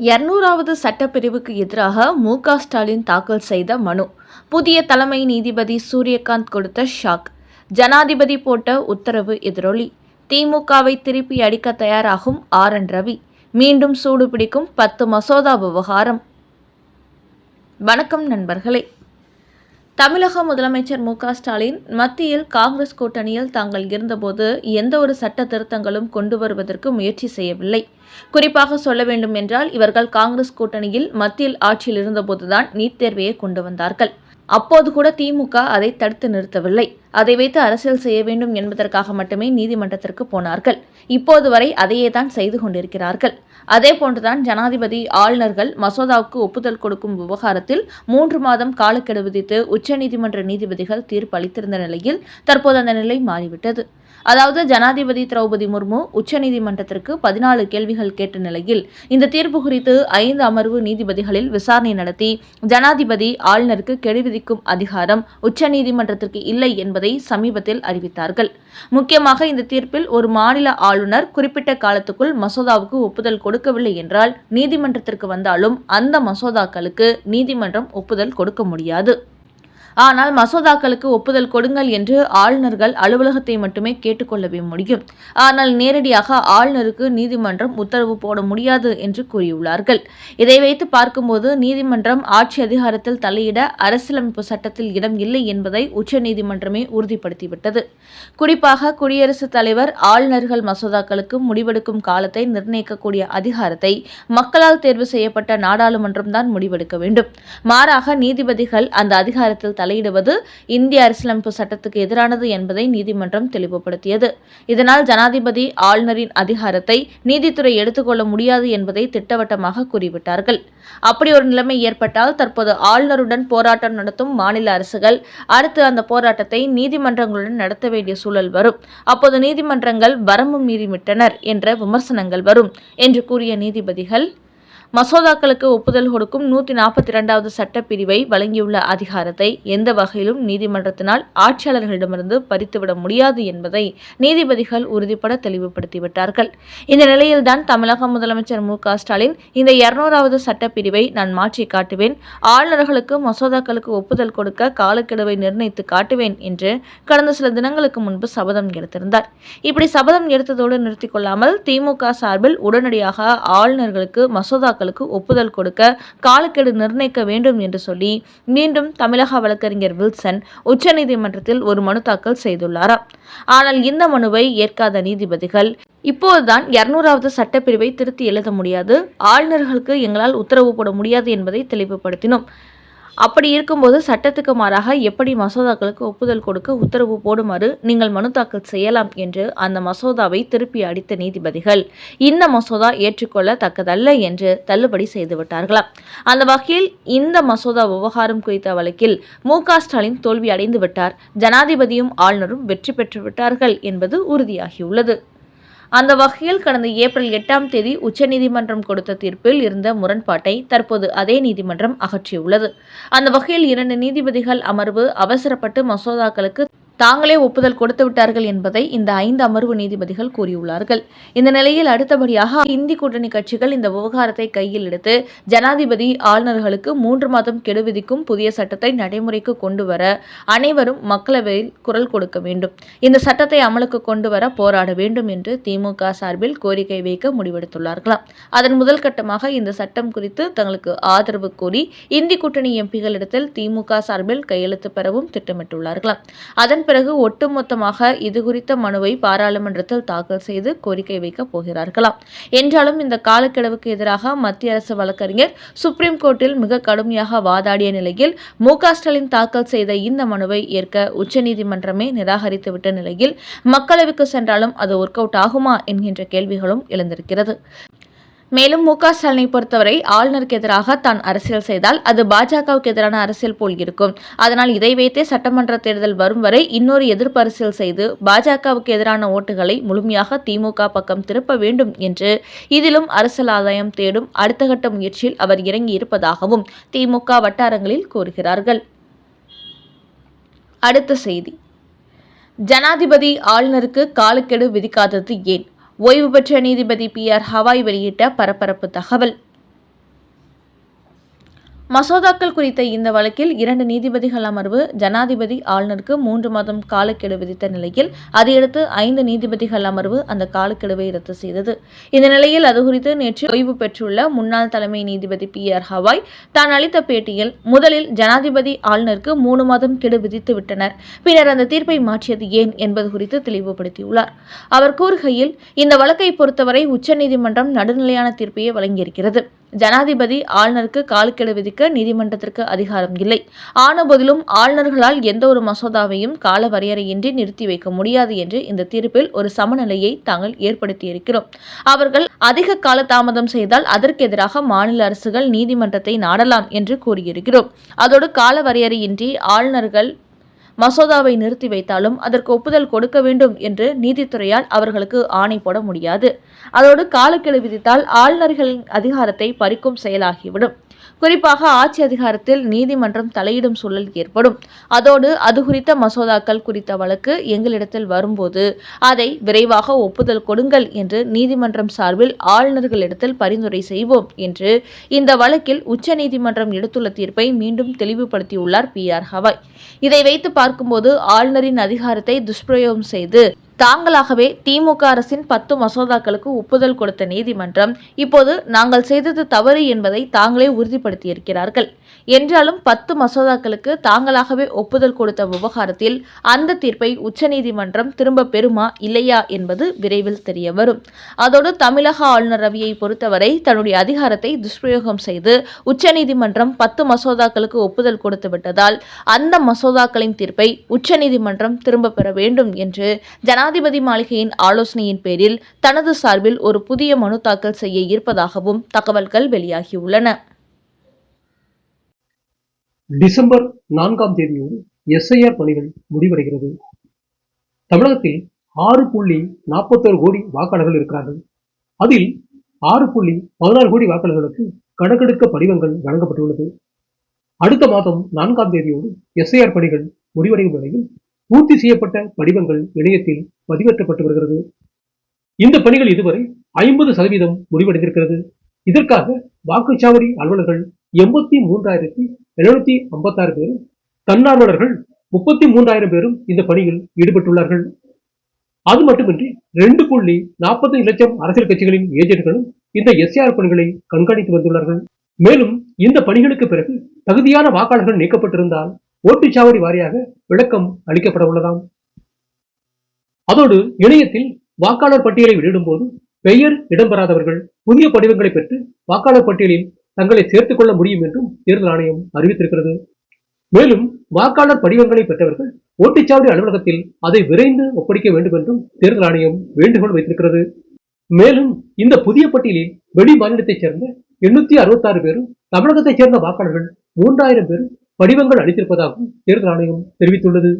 இருநூறாவது சட்டப்பிரிவுக்கு எதிராக மு க ஸ்டாலின் தாக்கல் செய்த மனு. புதிய தலைமை நீதிபதி சூரியகாந்த் கொடுத்த ஷாக். ஜனாதிபதி போட்ட உத்தரவு எதிரொலி. திமுகவை திருப்பி அடிக்க தயாராகும் ஆர். என். ரவி. மீண்டும் சூடு பிடிக்கும் பத்து மசோதா விவகாரம். வணக்கம் நண்பர்களே. தமிழக முதலமைச்சர் மு ஸ்டாலின் மத்தியில் காங்கிரஸ் கூட்டணியில் தாங்கள் இருந்தபோது எந்த ஒரு சட்ட திருத்தங்களும் கொண்டு வருவதற்கு முயற்சி செய்யவில்லை. குறிப்பாக சொல்ல வேண்டும் என்றால் இவர்கள் காங்கிரஸ் கூட்டணியில் மத்தியில் ஆட்சியில் இருந்தபோதுதான் நீட் தேர்வையை கொண்டு வந்தார்கள். அப்போது கூட திமுக அதை தடுத்து நிறுத்தவில்லை. அதை வைத்து அரசியல் செய்ய வேண்டும் என்பதற்காக மட்டுமே நீதிமன்றத்திற்கு போனார்கள். இப்போது வரை அதையே தான் செய்து கொண்டிருக்கிறார்கள். அதே போன்றுதான் ஜனாதிபதி ஆளுநர்கள் மசோதாவுக்கு ஒப்புதல் கொடுக்கும் விவகாரத்தில் மூன்று மாதம் காலக்கெடு விதித்து உச்சநீதிமன்ற நீதிபதிகள் தீர்ப்பு அளித்திருந்த நிலையில் தற்போது அந்த நிலை மாறிவிட்டது. அதாவது ஜனாதிபதி திரௌபதி முர்மு உச்சநீதிமன்றத்திற்கு பதினாலு கேள்விகள் கேட்ட நிலையில் இந்த தீர்ப்பு குறித்து ஐந்து அமர்வு நீதிபதிகளில் விசாரணை நடத்தி ஜனாதிபதி ஆளுநருக்கு கெடு விதிக்கும் அதிகாரம் உச்சநீதிமன்றத்திற்கு இல்லை என்பதை சமீபத்தில் அறிவித்தார்கள். முக்கியமாக இந்த தீர்ப்பில் ஒரு மாநில ஆளுநர் குறிப்பிட்ட காலத்துக்குள் மசோதாவுக்கு ஒப்புதல் கொடுக்கவில்லை என்றால் நீதிமன்றத்திற்கு வந்தாலும் அந்த மசோதாக்களுக்கு நீதிமன்றம் ஒப்புதல் கொடுக்க முடியாது. ஆனால் மசோதாக்களுக்கு ஒப்புதல் கொடுங்கள் என்று ஆளுநர்கள் அலுவலகத்தை மட்டுமே கேட்டுக்கொள்ளவே முடியும். ஆனால் நேரடியாக ஆளுநருக்கு நீதிமன்றம் உத்தரவு போட முடியாது என்று கூறியுள்ளார்கள். இதை வைத்து பார்க்கும்போது நீதிமன்றம் ஆட்சி அதிகாரத்தில் தலையிட அரசியலமைப்பு சட்டத்தில் இடம் இல்லை என்பதை உச்சநீதிமன்றமே உறுதிப்படுத்திவிட்டது. குறிப்பாக குடியரசுத் தலைவர் ஆளுநர்கள் மசோதாக்களுக்கு முடிவெடுக்கும் காலத்தை நிர்ணயிக்கக்கூடிய அதிகாரத்தை மக்களால் தேர்வு செய்யப்பட்ட நாடாளுமன்றம் தான் முடிவெடுக்க வேண்டும். மாறாக நீதிபதிகள் அந்த அதிகாரத்தில் தலையிடுவது இந்திய அரசியலமைப்பு சட்டத்துக்கு எதிரானது என்பதை நீதிமன்றம் தெளிவுபடுத்தியது. இதனால் ஜனாதிபதி ஆளுநரின் அதிகாரத்தை நீதித்துறை எடுத்துக்கொள்ள முடியாது என்பதை திட்டவட்டமாக கூறிவிட்டார்கள். அப்படி ஒரு நிலைமை ஏற்பட்டால் தற்போது ஆளுநருடன் போராட்டம் நடத்தும் மாநில அரசுகள் அடுத்து அந்த போராட்டத்தை நீதிமன்றங்களுடன் நடத்த வேண்டிய சூழல் வரும். அப்போது நீதிமன்றங்கள் வரம்பு மீறிவிட்டனர் என்ற விமர்சனங்கள் வரும் என்று கூறிய நீதிபதிகள் மசோதாக்களுக்கு ஒப்புதல் கொடுக்கும் நூற்றி நாற்பத்தி இரண்டாவது சட்டப்பிரிவை வழங்கியுள்ள அதிகாரத்தை எந்த வகையிலும் நீதிமன்றத்தினால் ஆட்சியாளர்களிடமிருந்து பறித்துவிட முடியாது என்பதை நீதிபதிகள் உறுதிப்பட தெளிவுபடுத்திவிட்டார்கள். இந்த நிலையில்தான் தமிழக முதலமைச்சர் மு ஸ்டாலின் இந்த இருநூறாவது சட்டப்பிரிவை நான் மாற்றி காட்டுவேன். ஆளுநர்களுக்கு மசோதாக்களுக்கு ஒப்புதல் கொடுக்க காலக்கெடுவை நிர்ணயித்து காட்டுவேன் என்று கடந்த சில தினங்களுக்கு முன்பு சபதம் எடுத்திருந்தார். இப்படி சபதம் எடுத்ததோடு நிறுத்திக் கொள்ளாமல் திமுக சார்பில் உடனடியாக ஆளுநர்களுக்கு மசோதா மசோதாக்களுக்கு ஒப்புதல் கொடுக்க காலக்கெடு நிர்ணயிக்க வேண்டும் என்று சொல்லி மீண்டும் தமிழக வழக்கறிஞர் வில்சன் உச்சநீதிமன்றத்தில் ஒரு மனு தாக்கல் செய்துள்ளார்? ஆனால் இந்த மனுவை ஏற்காத நீதிபதிகள் இப்போதுதான் இருநூறாவது சட்டப்பிரிவை திருத்தி எழுத முடியாது. ஆளுநர்களுக்கு எங்களால் உத்தரவு போட முடியாது என்பதை தெளிவுபடுத்தினோம். அப்படி இருக்கும்போது சட்டத்துக்கு மாறாக எப்படி மசோதாக்களுக்கு ஒப்புதல் கொடுக்க உத்தரவு போடுமாறு நீங்கள் மனு தாக்கல் செய்யலாம் என்று அந்த மசோதாவை திருப்பி அடித்த நீதிபதிகள். இந்த மசோதா ஏற்றுக்கொள்ளத்தக்கதல்ல என்று தள்ளுபடி செய்துவிட்டார்களாம். அந்த வகையில் இந்த மசோதா விவகாரம் குறித்த வழக்கில் மு ஸ்டாலின் தோல்வி அடைந்து விட்டார் ஜனாதிபதியும் ஆளுநரும் வெற்றி பெற்று விட்டார்கள் என்பது உறுதியாகியுள்ளது. அந்த வகையில் கடந்த ஏப்ரல் எட்டாம் தேதி உச்சநீதிமன்றம் கொடுத்த தீர்ப்பில் இருந்த முரண்பாட்டை தற்போது அதே நீதிமன்றம் அகற்றியுள்ளது. அந்த வகையில் இரண்டு நீதிபதிகள் அமர்வு அவசரப்பட்டு மசோதாக்களுக்கு தாங்களே ஒப்புதல் கொடுத்து விட்டார்கள் என்பதை இந்த ஐந்து அமர்வு நீதிபதிகள் கூறியுள்ளார்கள். இந்த நிலையில் அடுத்தபடியாக இந்தி கூட்டணி கட்சிகள் இந்த விவகாரத்தை கையில் எடுத்து ஜனாதிபதி ஆளுநர்களுக்கு மூன்று மாதம் கெடு விதிக்கும் புதிய சட்டத்தை நடைமுறைக்கு கொண்டு வர அனைவரும் மக்களவையில் குரல் கொடுக்க வேண்டும். இந்த சட்டத்தை அமலுக்கு கொண்டு வர போராட வேண்டும் என்று திமுக சார்பில் கோரிக்கை வைக்க முடிவெடுத்துள்ளார்களாம். அதன் முதல் கட்டமாக இந்த சட்டம் குறித்து தங்களுக்கு ஆதரவு கோரி இந்தி கூட்டணி எம்பிகளிடத்தில் திமுக சார்பில் கையெழுத்து பெறவும் திட்டமிட்டுள்ளார்களாம். அதன் பிறகு ஒட்டுமொத்தமாக இது குறித்த மனுவை பாராளுமன்றத்தில் தாக்கல் செய்து கோரிக்கை வைக்கப் போகிறார்களாம். என்றாலும் இந்த காலக்கெடுவுக்கு எதிராக மத்திய அரசு வழக்கறிஞர் சுப்ரீம் கோர்ட்டில் மிக கடுமையாக வாதாடிய நிலையில் மு ஸ்டாலின் தாக்கல் செய்த இந்த மனுவை ஏற்க உச்சநீதிமன்றமே நிராகரித்துவிட்ட நிலையில் மக்களவைக்கு சென்றாலும் அது ஒர்க் அவுட் ஆகுமா என்கின்ற கேள்விகளும் எழுந்திருக்கிறது. மேலும் மு க ஸ்டாலினை பொறுத்தவரை ஆளுநருக்கு எதிராக தான் அரசியல் செய்தால் அது பாஜகவுக்கு எதிரான அரசியல் போல் இருக்கும். அதனால் இதை வைத்தே சட்டமன்ற தேர்தல் வரும் வரை இன்னொரு எதிர்ப்பு அரசியல் செய்து பாஜகவுக்கு எதிரான ஓட்டுகளை முழுமையாக திமுக பக்கம் திருப்ப வேண்டும் என்று இதிலும் அரசியல் ஆதாயம் தேடும் அடுத்த கட்ட முயற்சியில் அவர் இறங்கி இருப்பதாகவும் திமுக வட்டாரங்களில் கூறுகிறார்கள். அடுத்த செய்தி. ஜனாதிபதி ஆளுநருக்கு காலக்கெடு விதிக்காதது ஏன்? ஓய்வு பெற்ற நீதிபதி பி ஆர் ஹவாய் வெளியிட்ட பரபரப்பு தகவல். மசோதாக்கள் குறித்த இந்த வழக்கில் இரண்டு நீதிபதிகள் அமர்வு ஜனாதிபதி ஆளுநருக்கு மூன்று மாதம் காலக்கெடு விதித்த நிலையில் அதையடுத்து ஐந்து நீதிபதிகள் அமர்வு அந்த காலக்கெடுவை ரத்து செய்தது. இந்த நிலையில் அது குறித்து நேற்று ஓய்வு பெற்றுள்ள முன்னாள் தலைமை நீதிபதி பி. ஆர். ஹவாய் தான் அளித்த பேட்டியில் முதலில் ஜனாதிபதி ஆளுநருக்கு மூணு மாதம் கெடு விதித்து விட்டனர். பின்னர் அந்த தீர்ப்பை மாற்றியது ஏன் என்பது குறித்து தெளிவுபடுத்தியுள்ளார். அவர் கூறுகையில் இந்த வழக்கை பொறுத்தவரை உச்சநீதிமன்றம் நடுநிலையான தீர்ப்பையே வழங்கியிருக்கிறது. ஜனாதிபதி ஆளுநருக்கு காலக்கெடு விதிக்க நீதிமன்றத்திற்கு அதிகாரம் இல்லை. ஆனபோதிலும் ஆளுநர்களால் எந்த ஒரு மசோதாவையும் கால வரையறையின்றி நிறுத்தி வைக்க முடியாது என்று இந்த தீர்ப்பில் ஒரு சமநிலையை தாங்கள் ஏற்படுத்தியிருக்கிறோம். அவர்கள் அதிக கால தாமதம் செய்தால் அதற்கு எதிராக மாநில அரசுகள் நீதிமன்றத்தை நாடலாம் என்று கூறியிருக்கிறோம். அதோடு கால வரையறையின்றி ஆளுநர்கள் மசோதாவை நிறுத்தி வைத்தாலும் அதற்கு ஒப்புதல் கொடுக்க வேண்டும் என்று நீதித்துறையால் அவர்களுக்கு ஆணை போட முடியாது. அதோடு காலக்கெடு விதித்தால் ஆளுநர்களின் அதிகாரத்தை பறிக்கும் செயலாகிவிடும். குறிப்பாக ஆட்சி அதிகாரத்தில் நீதிமன்றம் தலையிடும் சூழல் ஏற்படும். அதோடு அது குறித்த மசோதாக்கள் குறித்த வழக்கு எங்களிடத்தில் வரும்போது அதை விரைவாக ஒப்புதல் கொடுங்கள் என்று நீதிமன்றம் சார்பில் ஆளுநர்களிடத்தில் பரிந்துரை செய்வோம் என்று இந்த வழக்கில் உச்சநீதிமன்றம் எடுத்துள்ள தீர்ப்பை மீண்டும் தெளிவுபடுத்தியுள்ளார் பி ஆர் ஹவாய். இதை வைத்து பார்க்கும்போது ஆளுநரின் அதிகாரத்தை துஷ்பிரயோகம் செய்து தாங்களாகவே திமுக அரசின் பத்து மசோதாக்களுக்கு ஒப்புதல் கொடுத்த நீதிமன்றம் இப்போது நாங்கள் செய்தது தவறு என்பதை தாங்களே உறுதிப்படுத்தியிருக்கிறார்கள். என்றாலும் பத்து மசோதாக்களுக்கு தாங்களாகவே ஒப்புதல் கொடுத்த விவகாரத்தில் அந்த தீர்ப்பை உச்சநீதிமன்றம் திரும்ப பெறுமா இல்லையா என்பது விரைவில் தெரிய வரும் அதோடு தமிழக ஆளுநர் ரவியை பொறுத்தவரை தன்னுடைய அதிகாரத்தை துஷ்பிரயோகம் செய்து உச்சநீதிமன்றம் பத்து மசோதாக்களுக்கு ஒப்புதல் கொடுத்து விட்டதால் அந்த மசோதாக்களின் தீர்ப்பை உச்சநீதிமன்றம் திரும்ப பெற வேண்டும் என்று ஜனாதிபதி மாளிகையின் ஆலோசனையின் பேரில் தனது சார்பில் ஒரு புதிய மனு தாக்கல் செய்ய இருப்பதாகவும் தகவல்கள் வெளியாகியுள்ளன. டிசம்பர் நான்காம் தேதியோடு எஸ்ஐஆர் பணிகள் முடிவடைகிறது. தமிழகத்தில் ஆறு புள்ளி நாற்பத்தோரு கோடி வாக்காளர்கள் இருக்கிறார்கள். அதில் ஆறு புள்ளி பதினாறு கோடி வாக்காளர்களுக்கு கணக்கெடுக்க படிவங்கள் வழங்கப்பட்டுள்ளது. அடுத்த மாதம் நான்காம் தேதியோடு எஸ்ஐஆர் பணிகள் முடிவடையும் நிலையில் பூர்த்தி செய்யப்பட்ட படிவங்கள் இணையத்தில் பதிவேற்றப்பட்டு வருகிறது. இந்த பணிகள் இதுவரை ஐம்பது சதவீதம் முடிவடைந்திருக்கிறது. இதற்காக வாக்குச்சாவடி அலுவலர்கள் எண்பத்தி மூன்றாயிரத்தி எழுநூத்தி ஐம்பத்தாறு பேரும் தன்னார்வலர்கள் முப்பத்தி மூன்றாயிரம் பேரும் இந்த பணியில் ஈடுபட்டுள்ளார்கள். அது மட்டுமின்றி ரெண்டு புள்ளி நாற்பத்தி லட்சம் அரசியல் கட்சிகளின் ஏஜென்ட்களும் இந்த எஸ்ஆர் பணிகளை கண்காணித்து வந்துள்ளார்கள். மேலும் இந்த பணிகளுக்கு பிறகு தகுதியான வாக்காளர்கள் நீக்கப்பட்டிருந்தால் ஓட்டுச்சாவடி வாரியாக விளக்கம் அளிக்கப்பட உள்ளதாம். அதோடு இணையத்தில் வாக்காளர் பட்டியலை வெளியிடும் போது பெயர் இடம்பெறாதவர்கள் புதிய படிவங்களை பெற்று வாக்காளர் பட்டியலில் தங்களை சேர்த்துக் கொள்ள முடியும் என்றும் தேர்தல் ஆணையம் அறிவித்திருக்கிறது. மேலும் வாக்காளர் படிவங்களை பெற்றவர்கள் ஓட்டுச்சாவடி அலுவலகத்தில் அதை விரைந்து ஒப்படைக்க வேண்டும் என்றும் தேர்தல் ஆணையம் வேண்டுகோள் வைத்திருக்கிறது. மேலும் இந்த புதிய பட்டியலில் வெளி மாநிலத்தைச் சேர்ந்த எண்ணூத்தி அறுபத்தாறு பேரும் தமிழகத்தைச் சேர்ந்த வாக்காளர்கள் மூன்றாயிரம் பேரும் படிவங்கள் அளித்திருப்பதாகவும் தேர்தல் ஆணையம் தெரிவித்துள்ளது.